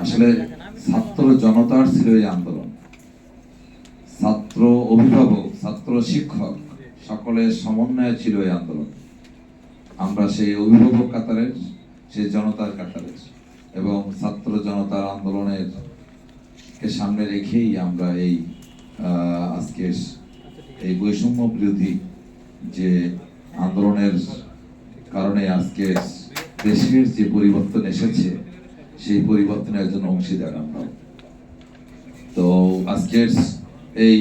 আসলে ছাত্র জনতার ছিল এই আন্দোলন। ছাত্র অভিভাবক ছাত্র শিক্ষক সকলের সমন্বয়ে ছিল এই আন্দোলন। আমরা সেই অভিভাবক কাতারের সেই জনতার কাতারের এবং ছাত্র জনতার আন্দোলনের কে সামনে রেখেই আমরা এই আহ, আজকের এই বৈষম্য বিরোধী যে আন্দোলনের কারণে আজকে দেশের যে পরিবর্তন এসেছে সেই পরিবর্তনের একজন অংশীদার আমরা। তো আজকের এই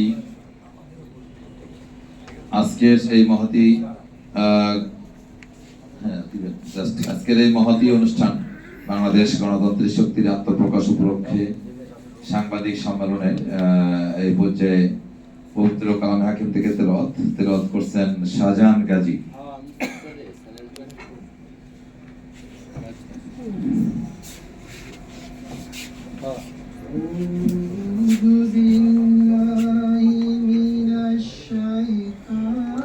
আজকের এই মহতি হ্যাঁ, আজকের এই মহতি অনুষ্ঠান বাংলাদেশ গণতন্ত্রের শক্তির আত্মপ্রকাশ উপলক্ষে সাংবাদিক সম্মেলনে এই পর্যায়ে পবিত্র কালাম হাকিম থেকে তেলত তেলত করছেন Shahjahan Gazi. Mm-hmm.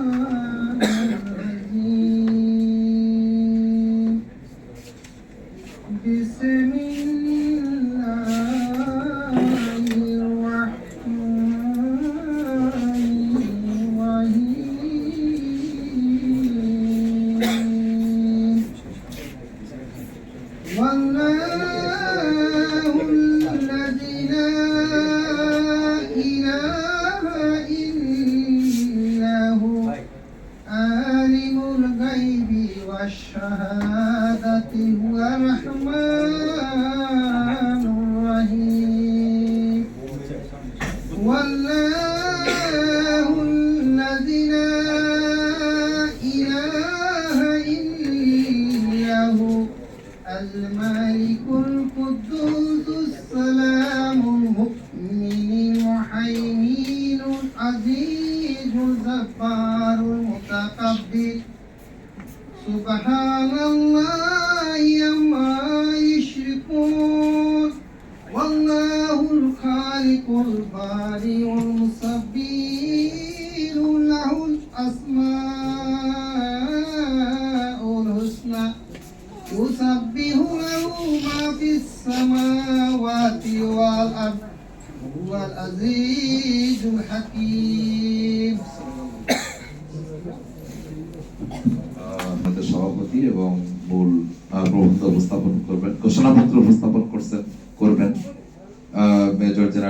والشهادة هو الرحمن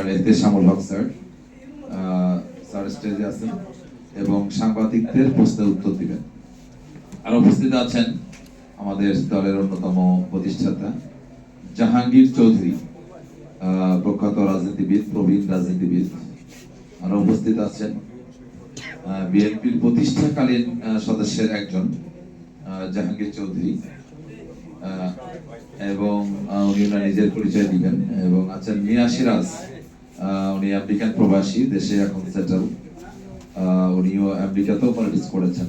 major general Ehteshamul Haque sir sir স্টেজে আছেন এবং সাংবাদিকদের প্রশ্নের উত্তর দিবেন। আর উপস্থিত আছেন আমাদের দলের অন্যতম প্রতিষ্ঠাতা জাহাঙ্গীর চৌধুরী প্রখ্যাত রাজনীতিবিদ, প্রবীণ রাজনীতিবিদ। আরও উপস্থিত আছেন বিএনপির প্রতিষ্ঠাকালীন সদস্যের একজন জাহাঙ্গীর চৌধুরী এবং উনি নিজের পরিচয় দিবেন, এবং আছেন মিয়া সিরাজ। উনি আমেরিকান প্রবাসী, দেশে এখন সেটেল উনিও আমেরিকাতেও পলিটিক্স করেছেন।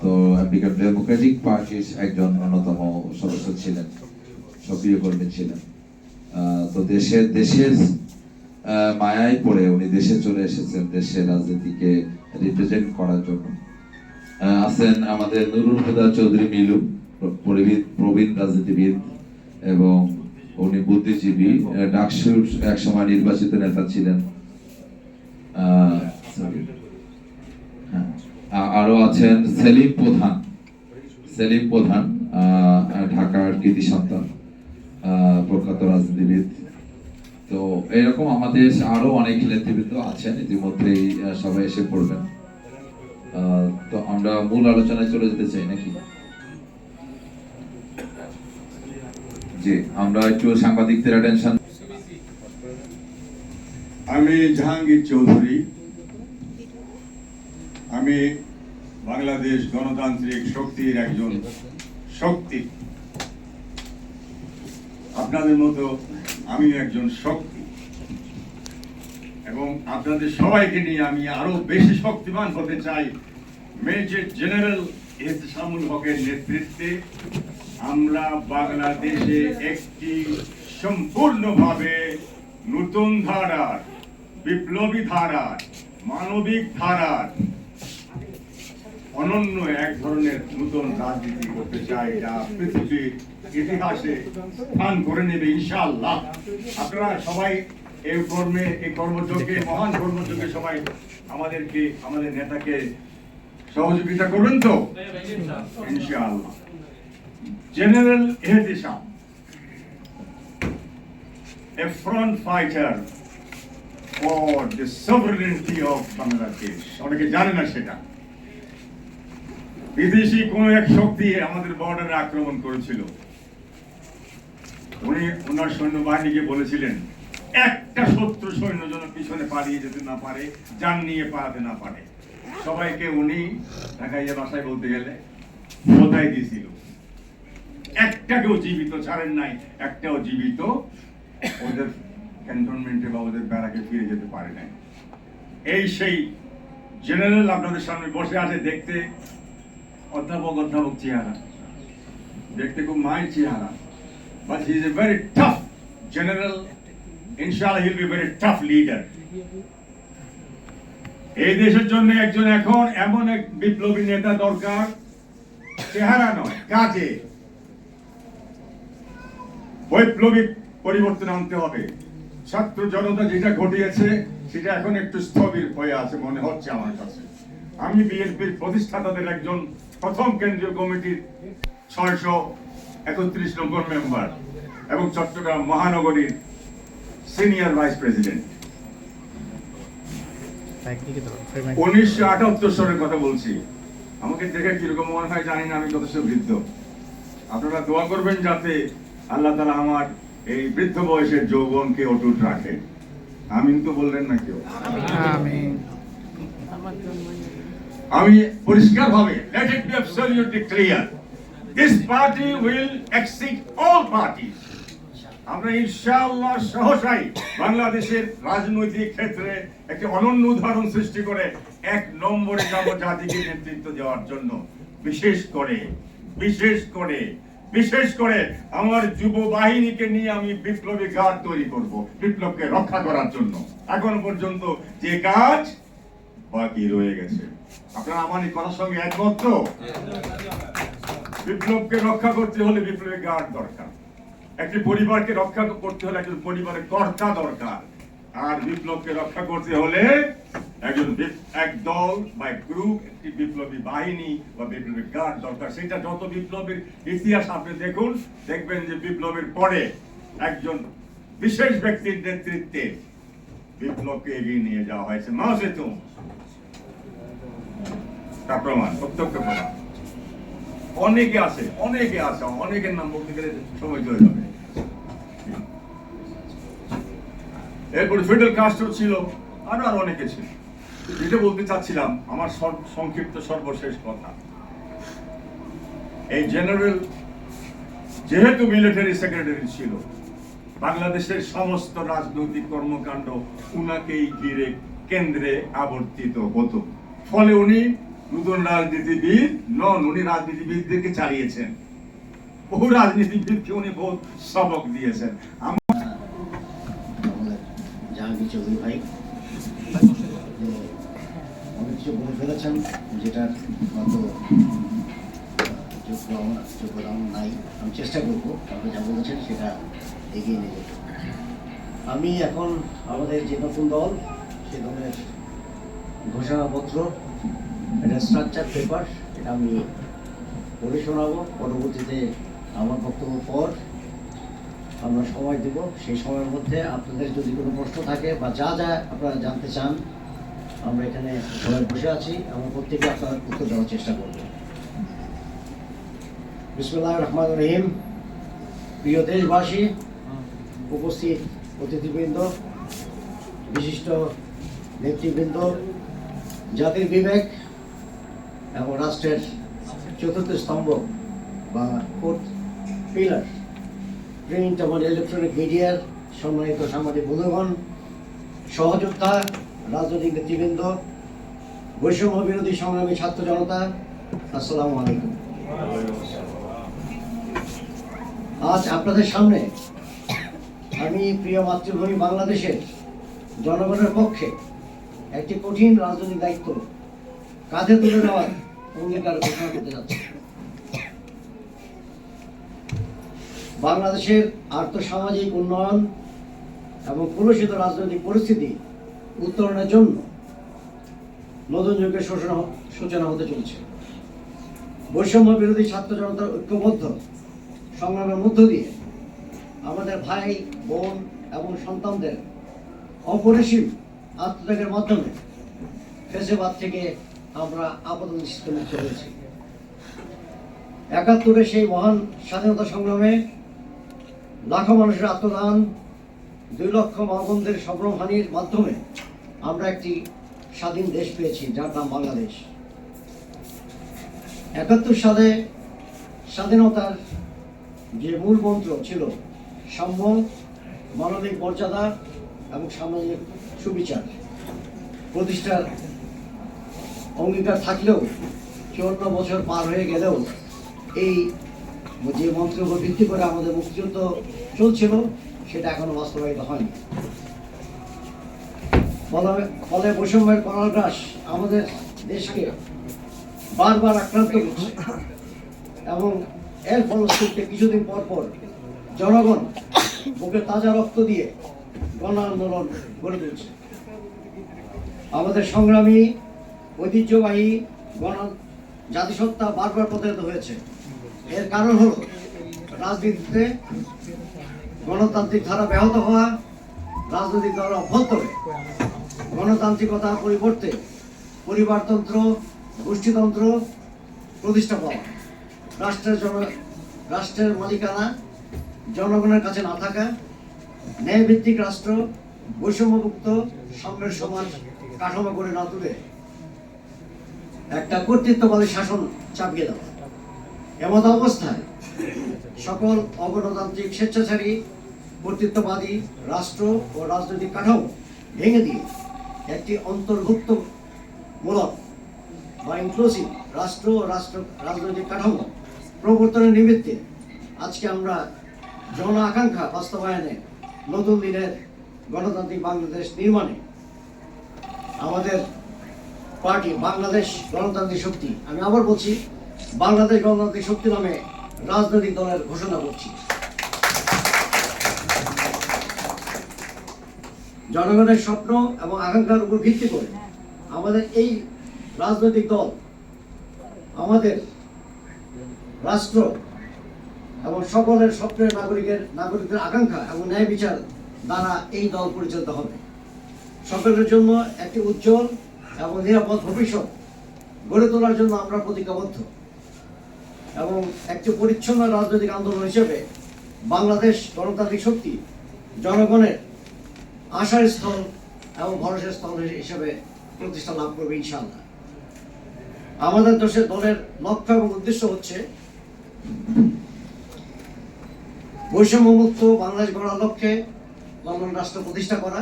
তো আমেরিকান ডেমোক্রেটিক পার্টির একজন অন্যতম সদস্য ছিলেন, সক্রিয় কর্মী ছিলেন। তো দেশের দেশের মায়ায় পড়ে উনি দেশে চলে এসেছেন, দেশের রাজনীতিকে রিপ্রেজেন্ট করার জন্য। আছেন আমাদের নুরুল হুদা চৌধুরী মিলু প্র- প্রবীণ রাজনীতিবিদ এবং উনি বুদ্ধিজীবী ডাকসুর এক সময় নির্বাচিত নেতা ছিলেন। হ্যাঁ, আরও আছেন সেলিম প্রধান। সেলিম প্রধান ঢাকার কৃতি সন্তান প্রখ্যাত রাজনীতিবিদ। তো এরকম আমাদের আরও অনেক নেতৃবৃন্দ আছেন ইতিমধ্যেই সবাই এসে পড়বেন। আহ, তো আমরা মূল আলোচনায় চলে যেতে চাই নাকি? আমরা একটু সাংবাদিকদের অ্যাটেনশন আমি জাহাঙ্গীর চৌধুরী। আমি বাংলাদেশ গণতান্ত্রিক শক্তির একজন শক্তি। আপনাদের মতো আমি একজন শক্তি। এবং আপনাদের সবাইকে নিয়ে আমি আরও বেশি শক্তিমান হতে চাই। মেজর জেনারেল এহতেশামুল হকের নেতৃত্বে আমরা বাংলাদেশে একটি সম্পূর্ণভাবে নতুন ধারার বিপ্লবী ধারার মানবিক ধারার অনন্য এক ধরনের নতুন রাজনীতি করতে চাই যা পৃথিবীর ইতিহাসে স্থান করে নেবে ইনশাআল্লাহ। আপনারা সবাই এই কর্মে এই কর্মযোগে মহান কর্মযোগে সবাই আমাদেরকে আমাদের নেতাকে সহযোগিতা করবেন তো? ইনশাআল্লাহ। General Ehtesham a front fighter for the sovereignty of Bangladesh. অনেকে জানে না সেটা। বিদেশি কোন এক শক্তি আমাদের বর্ডারে আক্রমণ করেছিল। উনি ওনার সৈন্যবাহিনীকে বলেছিলেন, একটা শত্রু সৈন্য যেন পিছনে পালিয়ে যেতে না পারে যান নিয়ে পালাতে না পারে। সবাইকে উনি ঢাকাইয়া বাসায় বলতে গেলে, কোথায় দিয়েছিল একটাকেও জীবিত ছাড়েন নাই, একটাও জীবিত ওদের ক্যান্টনমেন্টে বা ওদের ব্যারাকে ফিরে যেতে পারে নাই। এই সেই জেনারেল আপনাদের সামনে বসে আছে দেখতে অধ্যাপক অধ্যাপক চেহারা। দেখতে খুব মায়ের চেহারা। But he is a very tough general ইনশাআল্লাহ he'll be very tough leader এই দেশের জন্য একজন এখন এমন এক বিপ্লবী নেতা দরকার, চেহারা নয়, কাজে। বৈপ্লবিক পরিবর্তন আনতে হবে। ছাত্র জনতা যেটা ঘটিয়েছে, সেটা এখন একটু স্থবির হয়ে আছে মনে হচ্ছে আমার কাছে। আমি বিএনপির প্রতিষ্ঠাতাদের একজন প্রথম কেন্দ্রীয় কমিটির ছয়শো একত্রিশ নম্বর মেম্বার এবং চট্টগ্রাম মহানগরীর সিনিয়র ভাইস প্রেসিডেন্ট। উনিশশো আটাত্তর সালের কথা বলছি। আমাকে দেখে কীরকম মনে হয় জানি না, আমি যথেষ্ট বৃদ্ধ। আপনারা দোয়া করবেন যাতে আল্লাহ তালা আমার এই বৃদ্ধ বয়সের যৌবনকে অটুট রাখে আমিন তো বললেন না কেউ? আমি পরিষ্কার ভাবে let it be absolutely clear this party will exceed all parties. আমরা ইনশাআল্লাহ সহসাই বাংলাদেশের রাজনৈতিক ক্ষেত্রে একটি অনন্য উদাহরণ সৃষ্টি করে এক নম্বরে যাব জাতিকে নেতৃত্ব দেওয়ার জন্য। বিশেষ করে বিশেষ করে বিশেষ করে আমার যুব বাহিনীকে নিয়ে আমি বিপ্লবী গার্ড তৈরি করব, বিপ্লবকে রক্ষা করার জন্য। এখন পর্যন্ত যে কাজ বাকি রয়ে গেছে। আপনারা আমার এই কথার সঙ্গে একমত বিপ্লবকে রক্ষা করতে হলে বিপ্লবী গার্ড দরকার। একটি পরিবারকে রক্ষা করতে হলে একজন পরিবারের কর্তা দরকার। আর বিপ্লবকে রক্ষা করতে হলে একজন বা গ্রুপ, একটি বিপ্লবী বাহিনী বা বিপ্লবী গার্ড দরকার। সেটা যত বিপ্লবের ইতিহাস আপনি দেখুন, দেখবেন যে বিপ্লবের পরে একজন বিশেষ ব্যক্তির নেতৃত্বে বিপ্লবকে এগিয়ে নিয়ে যাওয়া হয়েছে। সেতু তার প্রমাণ, প্রত্যক্ষ প্রমাণ। অনেকে আছে অনেকে আছে, অনেকের নাম বলতে গেলে সময় চলে যাবে। এরপরে ফিডেল ছিল আরও আর অনেকে ছিল। যেটা বলতে চাচ্ছিলাম, আমার সংক্ষিপ্ত সর্বশেষ কথা। এই জেনারেল যেহেতু মিলিটারি সেক্রেটারি ছিল, বাংলাদেশের সমস্ত রাজনৈতিক কর্মকাণ্ড উনাকেই ঘিরে কেন্দ্রে আবর্তিত হতো। ফলে উনি নতুন রাজনীতিবিদ নন, উনি রাজনীতিবিদদেরকে চালিয়েছেন। বহু রাজনীতিবিদকে উনি বহু সবক দিয়েছেন। ভাই। কিছু বলে ফেলেছেন, যেটার মতো যোগ্য আমার যোগ্যতা আমার নাই। আমি চেষ্টা করব আপনি যা বলেছেন সেটা এগিয়ে নিয়ে যেতে। আমি এখন আমাদের যে নতুন দল, সে দলের ঘোষণাপত্র, এটা স্ট্রাকচার পেপার এটা আমি পড়ে শোনাবো। পরবর্তীতে আমার বক্তব্য পর আমরা সময় দেব। সেই সময়ের মধ্যে আপনাদের যদি কোনো প্রশ্ন থাকে বা যা যা আপনারা জানতে চান আমরা এখানে সবাই বসে আছি এবং প্রত্যেকে আপনার উত্তর দেওয়ার চেষ্টা করব। বিসমুল্লাহ রহমান রহিম। প্রিয় দেশবাসী, উপস্থিত অতিথিবৃন্দ, বিশিষ্ট নেতৃবৃন্দ, জাতির বিবেক এবং রাষ্ট্রের চতুর্থ স্তম্ভ বা ফোর্থ পিলার প্রিন্ট এবং ইলেকট্রনিক মিডিয়ার সম্মানিত সাংবাদিক বন্ধুগণ, সহযোদ্ধা রাজনৈতিক নেতৃবৃন্দ, বৈষম্য বিরোধী সংগ্রামী ছাত্র জনতা, আসসালামু আলাইকুম। আজ আপনাদের সামনে আমি প্রিয় মাতৃভূমি বাংলাদেশের জনগণের পক্ষে একটি কঠিন রাজনৈতিক দায়িত্ব কাঁধে তুলে নেওয়ার অঙ্গীকার ঘোষণা করতে যাচ্ছে। বাংলাদেশের আর্থসামাজিক উন্নয়ন এবং কলুষিত রাজনৈতিক পরিস্থিতি উত্তরণের জন্য নতুন যুগের সূচনা সূচনা হতে চলেছে। বৈষম্য বিরোধী ছাত্র জনতার ঐক্যবদ্ধ সংগ্রামের মধ্য দিয়ে আমাদের ভাই, বোন এবং সন্তানদের অপরিসীম আত্মত্যাগের মাধ্যমে ফেসেবাদ থেকে আমরা আপাতত মুক্ত হয়েছি। একাত্তরে সেই মহান স্বাধীনতা সংগ্রামে লাখো মানুষের আত্মদান দুই লক্ষ মাবনদের সম্ভ্রমহানির মাধ্যমে আমরা একটি স্বাধীন দেশ পেয়েছি, যার নাম বাংলাদেশ। একাত্তর সালে স্বাধীনতার যে মূল মন্ত্র ছিল, সাম্য, মানবিক মর্যাদা এবং সামাজিক সুবিচার। প্রতিষ্ঠার অঙ্গীকার থাকলেও, চুয়ান্ন বছর পার হয়ে গেলেও এই যে মন্ত্রের উপর ভিত্তি করে আমাদের মুক্তিযুদ্ধ চলছিল সেটা এখনও বাস্তবায়িত হয়নি। ফলে বৈষম্যের করাগ্রাস আমাদের দেশকে বারবার আক্রান্ত করছে এবং এর ফলশ্রুতিতে কিছুদিন পর পর জনগণ বুকে তাজা রক্ত দিয়ে গণ আন্দোলন গড়ে তুলছে। আমাদের সংগ্রামী, ঐতিহ্যবাহী গণ জাতিসত্তা বারবার প্রতারিত হয়েছে। এর কারণ হল রাজনীতিতে গণতান্ত্রিক ধারা ব্যাহত হওয়া, রাজনৈতিক দল অভ্যন্তরে গণতান্ত্রিকতার পরিবর্তে পরিবারতন্ত্র, গোষ্ঠীতন্ত্র প্রতিষ্ঠা পাওয়া। রাষ্ট্রের জন, রাষ্ট্রের মালিকানা জনগণের কাছে না থাকা, ন্যায়ভিত্তিক রাষ্ট্র, বৈষম্যমুক্ত সাম্যের সমাজ কাঠামো করে না তুলে একটা কর্তৃত্ববাদী শাসন চাপিয়ে দেওয়া। এমত অবস্থায় সকল অগণতান্ত্রিক স্বেচ্ছাচারী, কর্তৃত্ববাদী রাষ্ট্র ও রাজনৈতিক কাঠামো ভেঙে দিয়ে একটি অন্তর্ভুক্ত মূলক বা ইনক্লুসিভ রাষ্ট্র ও রাষ্ট্র রাজনৈতিক কাঠামো প্রবর্তনের নিমিত্তে আজকে আমরা জন আকাঙ্ক্ষা বাস্তবায়নে নতুন দিনের গণতান্ত্রিক বাংলাদেশ নির্মাণে আমাদের পার্টি বাংলাদেশ গণতান্ত্রিক শক্তি, আমি আবার বলছি বাংলাদেশ গণতান্ত্রিক শক্তি নামে রাজনৈতিক দলের ঘোষণা করছি। জনগণের স্বপ্ন এবং আকাঙ্ক্ষার উপর ভিত্তি করে আমাদের এই রাজনৈতিক দল, আমাদের রাষ্ট্র এবং সকলের স্বপ্নের নাগরিকের নাগরিকদের আকাঙ্ক্ষা এবং ন্যায় বিচার দ্বারা এই দল পরিচালিত হবে। সকলের জন্য একটি উজ্জ্বল এবং নিরাপদ ভবিষ্যৎ গড়ে তোলার জন্য আমরা প্রতিজ্ঞাবদ্ধ। এবং একটি পরিচ্ছন্ন রাজনৈতিক আন্দোলন হিসেবে বাংলাদেশ গণতান্ত্রিক শক্তি জনগণের আশার স্থল এবং ভরসার স্থল হিসেবে প্রতিষ্ঠা লাভ করবে ইনশাআল্লাহ। আমাদের দেশের দলের লক্ষ্য এবং উদ্দেশ্য হচ্ছে বৈষম্যমুক্ত বাংলাদেশ গড়ার লক্ষ্যে লন্ডন রাষ্ট্র প্রতিষ্ঠা করা,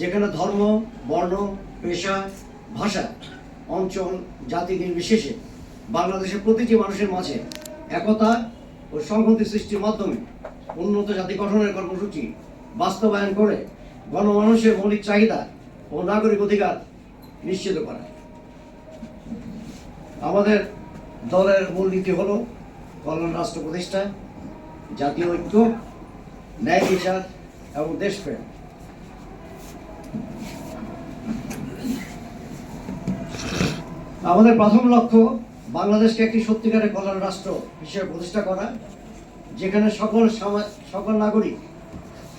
যেখানে ধর্ম, বর্ণ, পেশা, ভাষা, অঞ্চল, জাতি নির্বিশেষে বাংলাদেশের প্রতিটি মানুষের মাঝে একতা ও সংহতি সৃষ্টির মাধ্যমে উন্নত জাতি গঠনের কর্মসূচি বাস্তবায়ন করে গণমানুষের মৌলিক চাহিদা ও নাগরিক অধিকার নিশ্চিত করা। আমাদের দলের মূলনীতি হলো কল্যাণ রাষ্ট্র প্রতিষ্ঠা, জাতীয় ঐক্য, ন্যায় বিচার এবং দেশপ্রেম। আমাদের প্রথম লক্ষ্য বাংলাদেশকে একটি সত্যিকারের কল্যাণ রাষ্ট্র হিসেবে প্রতিষ্ঠা করা, যেখানে সকল সকল নাগরিক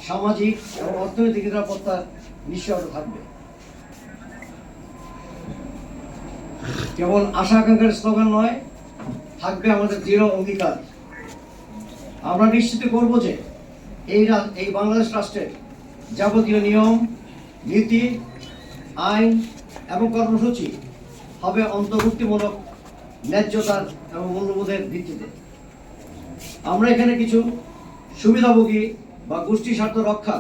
সামাজিক এবং অর্থনৈতিক নিরাপত্তা নিশ্চয়তা থাকবে। কেবল আশা আকাঙ্ক্ষার স্লোগান নয়, থাকবে আমাদের দৃঢ় অঙ্গীকার। আমরা নিশ্চিত করব যে এই এই বাংলাদেশ রাষ্ট্রের যাবতীয় নিয়ম, নীতি, আইন এবং কর্মসূচি হবে অন্তর্ভুক্তিমূলক ন্যায্যতার এবং মূল্যবোধের ভিত্তিতে। আমরা এখানে কিছু সুবিধাভোগী বা গোষ্ঠী স্বার্থ রক্ষা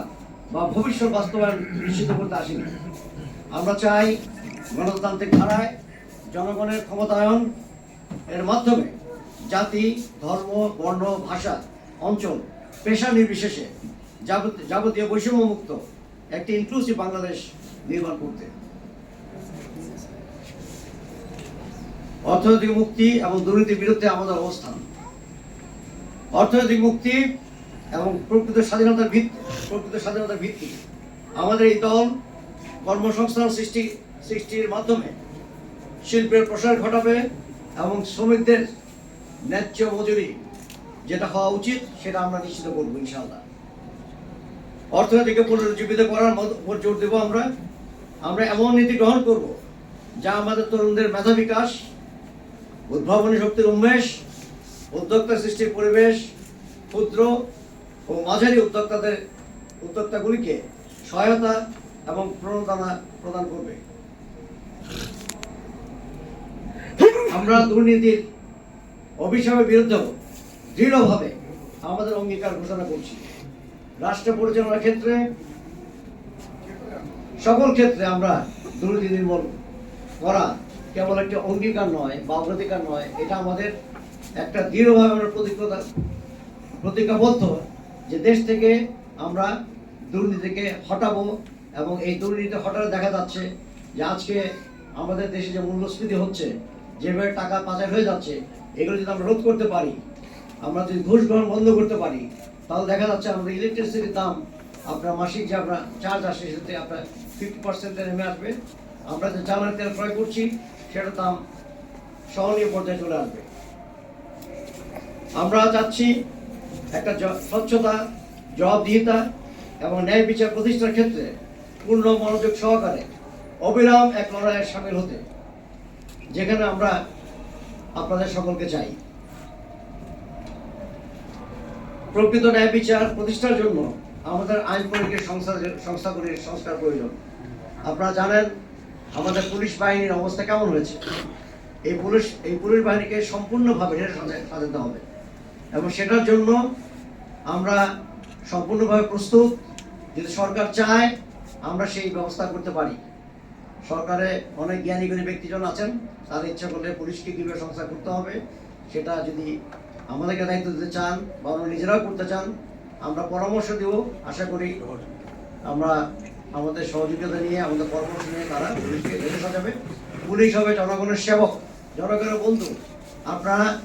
বা ভবিষ্যৎ বাস্তবায়ন নিশ্চিত করতে আসিনি। আমরা চাই গণতান্ত্রিক ধারায় জনগণের ক্ষমতায়ন এর মাধ্যমে জাতি, ধর্ম, বর্ণ, ভাষা, অঞ্চল, পেশা নির্বিশেষে যাবতীয় বৈষম্যমুক্ত একটি ইনক্লুসিভ বাংলাদেশ নির্মাণ করতে। অর্থনৈতিক মুক্তি এবং দুর্নীতির বিরুদ্ধে আমাদের অবস্থান। অর্থনৈতিক মুক্তি এবং প্রকৃত স্বাধীনতার ভিত্তি প্রকৃত স্বাধীনতার ভিত্তি। আমাদের এই দল কর্মসংস্থান সৃষ্টি, সৃষ্টির মাধ্যমে শিল্পের প্রসার ঘটাবে এবং শ্রমিকদের ন্যায্য মজুরি যেটা হওয়া উচিত সেটা আমরা নিশ্চিত করব ইনশাআল্লাহ। অর্থনীতিকে পুনরুজ্জীবিত করার উপর জোর দেবো আমরা। আমরা এমন নীতি গ্রহণ করব যা আমাদের তরুণদের মেধা বিকাশ উদ্ভাবনী শক্তির উন্মেষ, উদ্যোক্তা সৃষ্টির পরিবেশ, ক্ষুদ্র ও মাঝারি উদ্যোক্তাদের, উদ্যোক্তাগুলিকে সহায়তা এবং প্রণোদনা প্রদান করবে। আমরা দুর্নীতির অভিশাপের বিরুদ্ধেও দৃঢ়ভাবে আমাদের অঙ্গীকার ঘোষণা করছি। রাষ্ট্র পরিচালনার ক্ষেত্রে, সকল ক্ষেত্রে আমরা দুর্নীতি নির্মূল করা কেবল একটা অঙ্গীকার নয়, বা অগ্রাধিকার নয়, এটা আমাদের একটা দৃঢ়ভাবে আমরা প্রতিজ্ঞতা, প্রতিজ্ঞাবদ্ধ যে দেশ থেকে আমরা দুর্নীতিকে হটাবো এবং এই দুর্নীতি হটালে দেখা যাচ্ছে যে আজকে আমাদের দেশে যে মূল্যস্ফীতি হচ্ছে, যেভাবে টাকা পাচার হয়ে যাচ্ছে, এগুলো যদি আমরা রোধ করতে পারি, আমরা যদি ঘুষ গ্রহণ বন্ধ করতে পারি, তাহলে দেখা যাচ্ছে আমাদের ইলেকট্রিসিটির দাম, আপনার মাসিক যে আমরা চার্জ আসে, সেটাতে আপনার ফিফটি পার্সেন্টে নেমে আসবে। আমরা যে জ্বালানি তেল ক্রয় করছি সেটার দাম সহনীয় পর্যায়ে চলে আসবে। আমরা চাচ্ছি একটা স্বচ্ছতা, জবাবদিহিতা এবং ন্যায় বিচার প্রতিষ্ঠার ক্ষেত্রে পূর্ণ মনোযোগ সহকারে অবিরাম এক লড়াইয়ে সামিল হতে, যেখানে আমরা আপনাদের সকলকে চাই। প্রকৃত ন্যায় বিচার প্রতিষ্ঠার জন্য আমাদের আইন প্রয়োগের সংস্থা সংস্থাগুলির সংস্কার প্রয়োজন। আপনারা জানেন আমাদের পুলিশ বাহিনীর অবস্থা কেমন হয়েছে? এই পুলিশ এই পুলিশ বাহিনীকে সম্পূর্ণভাবে সাজাতে হবে। এবং সেটার জন্য আমরা সম্পূর্ণভাবে প্রস্তুত। যদি সরকার চায়, আমরা সেই ব্যবস্থা করতে পারি। সরকারে অনেক জ্ঞানী গুণী ব্যক্তিজন আছেন তার ইচ্ছা করলে পুলিশকে কীভাবে সংস্কার করতে হবে, সেটা যদি আমাদেরকে দায়িত্ব দিতে চান বা আমরা নিজেরাও করতে চান, আমরা পরামর্শ দেব। আশা করি আমরা আমাদের সহযোগিতা নিয়ে, আমাদের পরামর্শ নিয়ে তারা পুলিশকে ঢেলে সাজাবে। পুলিশ হবে জনগণের সেবক। জনগণের বন্ধু। আপনারা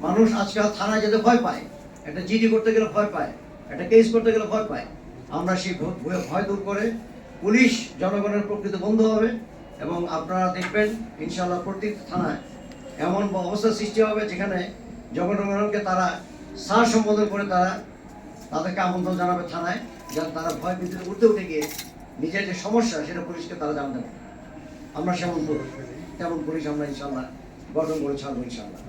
মানুষ আজকাল থানায় যেতে ভয় পায়। একটা জিডি করতে গেলে ভয় পায়। একটা কেস করতে গেলে ভয় পায়। আমরা সেই ভয়- দূর করে পুলিশ জনগণের প্রকৃত বন্ধু হবে এবং আপনারা দেখবেন ইনশাল্লাহ প্রত্যেক থানায় এমন অবস্থা সৃষ্টি হবে যেখানে জনগণকে তারা সার সম্বোধন করে তারা তাদেরকে আমন্ত্রণ জানাবে থানায়, যাতে তারা ভয় ভীতিতে উঠতে উঠে গিয়ে নিজের যে সমস্যা, সেটা পুলিশকে তারা জানতে পারে। আমরা সেমন তেমন পুলিশ আমরা ইনশাল্লাহ গঠন করে ছাড়বো ইনশাল্লাহ